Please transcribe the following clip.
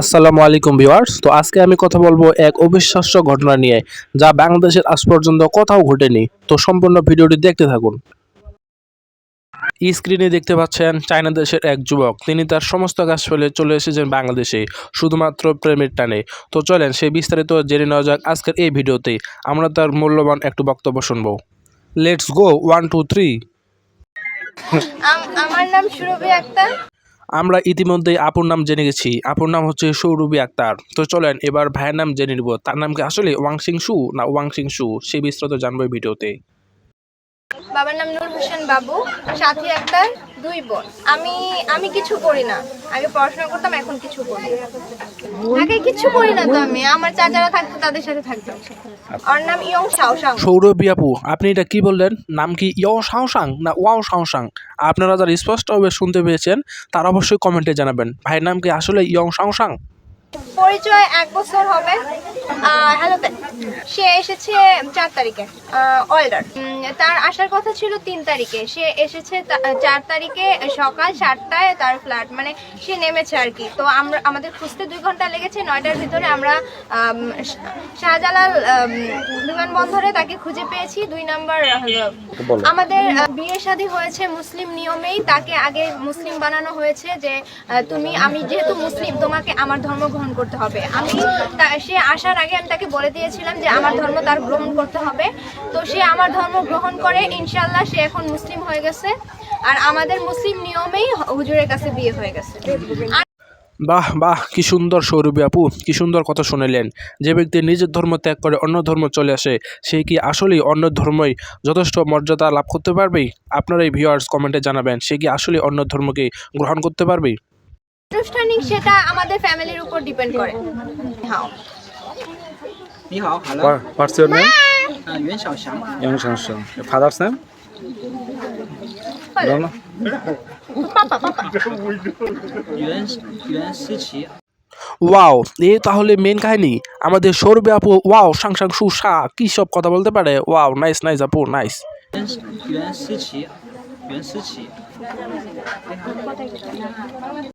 আসসালামু আলাইকুম ভিউয়ার্স। তো আজকে আমি কথা বলব এক অবিশ্বাস্য ঘটনা নিয়ে, যা বাংলাদেশের আজ পর্যন্ত কোথাও ঘটেনি। তো সম্পূর্ণ ভিডিওটি দেখতে থাকুন। স্ক্রিনে দেখতে পাচ্ছেন চায়না দেশের এক যুবক। তিনি তার সমস্ত কাজ ফেলে চলে এসেছেন বাংলাদেশে, শুধুমাত্র প্রেমের টানে। তো চলেন সেই বিস্তারিত জেনে নেওয়া যাক আজকের এই ভিডিওতে। আমরা তার মূল্যবান একটু বক্তব্য শুনব। Let's go one two three আমার নাম সুরভি আক্তার। আমরা ইতিমধ্যেই আপুর নাম জেনে গেছি। আপুর নাম হচ্ছে সৌরভী আক্তার। তো চলেন এবার ভাইয়ের নাম জেনে নিব। তার নাম কি আসলে ওয়াংসিং সু না ওয়াংসিং সু? সে বিস্তারিত জানব ভিডিওতে। বাবার নাম নূর হোসেন বাবু, সাথী আক্তার দুই বোন। আমি আমি কিছু করি না। পড়াশোনা করতাম, এখন কিছু করি। আগে কিছু করি না তো আমি। আমার চাচারা থাকতো, তাদের সাথে থাকতাম। নাম ইয়ং শাওশাং সৌরভী আপু, আপনি এটা কি বললেন? নাম কি ইয়ং শাওশাং না ওয়াও সাংসাং আপনারা যারা স্পষ্টভাবে শুনতে পেয়েছেন, তারা অবশ্যই কমেন্টে জানাবেন। ভাইয়ের নাম কি আসলে ইয়ং সাংসাং পরিচয় এক বছর হবে। হ্যালো সে এসেছে চার তারিখে অল্ডার। তার আসার কথা ছিল তিন তারিখে। সে এসেছে চার তারিখে সকাল সাতটায় তার ফ্ল্যাট মানে সে নেমেছে আর কি। তো আমরা আমাদের খুঁজতে দুই ঘণ্টা লেগেছে নয়টার ভিতরে আমরা শাহজালাল বিমানবন্দরে তাকে খুঁজে পেয়েছি। দুই নাম্বার আমাদের বিয়ে শাদী হয়েছে মুসলিম নিয়মেই। তাকে আগে মুসলিম বানানো হয়েছে যে তুমি আমি যেহেতু মুসলিম তোমাকে আমার ধর্ম গ্রহণ করতে হবে। আমি সে আসার আগে আমি তাকে বলে দিয়েছিলাম যে আমার ধর্ম তার গ্রহণ করতে হবে। তো সে আমার ধর্ম গ্রহণ করে ইনশাল্লাহ সে এখন মুসলিম হয়ে গেছে। আর আমাদের মুসলিম নিয়মেই হুজুরের কাছে বিয়ে হয়ে গেছে। বাহ বাহ, কি সুন্দর সৌরভী আপু, কি সুন্দর কথা শুনেলেন। যে ব্যক্তি নিজের ধর্ম ত্যাগ করে অন্য ধর্ম চলে আসে, সে কি আসলেই অন্য ধর্মই যথেষ্ট মর্যাদা লাভ করতে পারবে আপনারা এই ভিউয়ার্স কমেন্টে জানাবেন, সে কি আসলে অন্য ধর্মকে গ্রহণ করতে পারবে আনুষ্ঠানিক সেটা আমাদের ফ্যামিলির উপর ডিপেন্ড করে হ্যাঁ 你好，Hello， What, what's your name? 啊，袁小翔， Yang Shang Shang. Your father's name? Don't know. 袁袁思琪， wow এ তাহলে মেন কাহিনী আমাদের সৌরভী আপু ওয়াও সাং সাং সু সা কি সব কথা বলতে পারে ওয়াও নাইস নাইস আপু নাইস 袁袁思琪，袁思琪。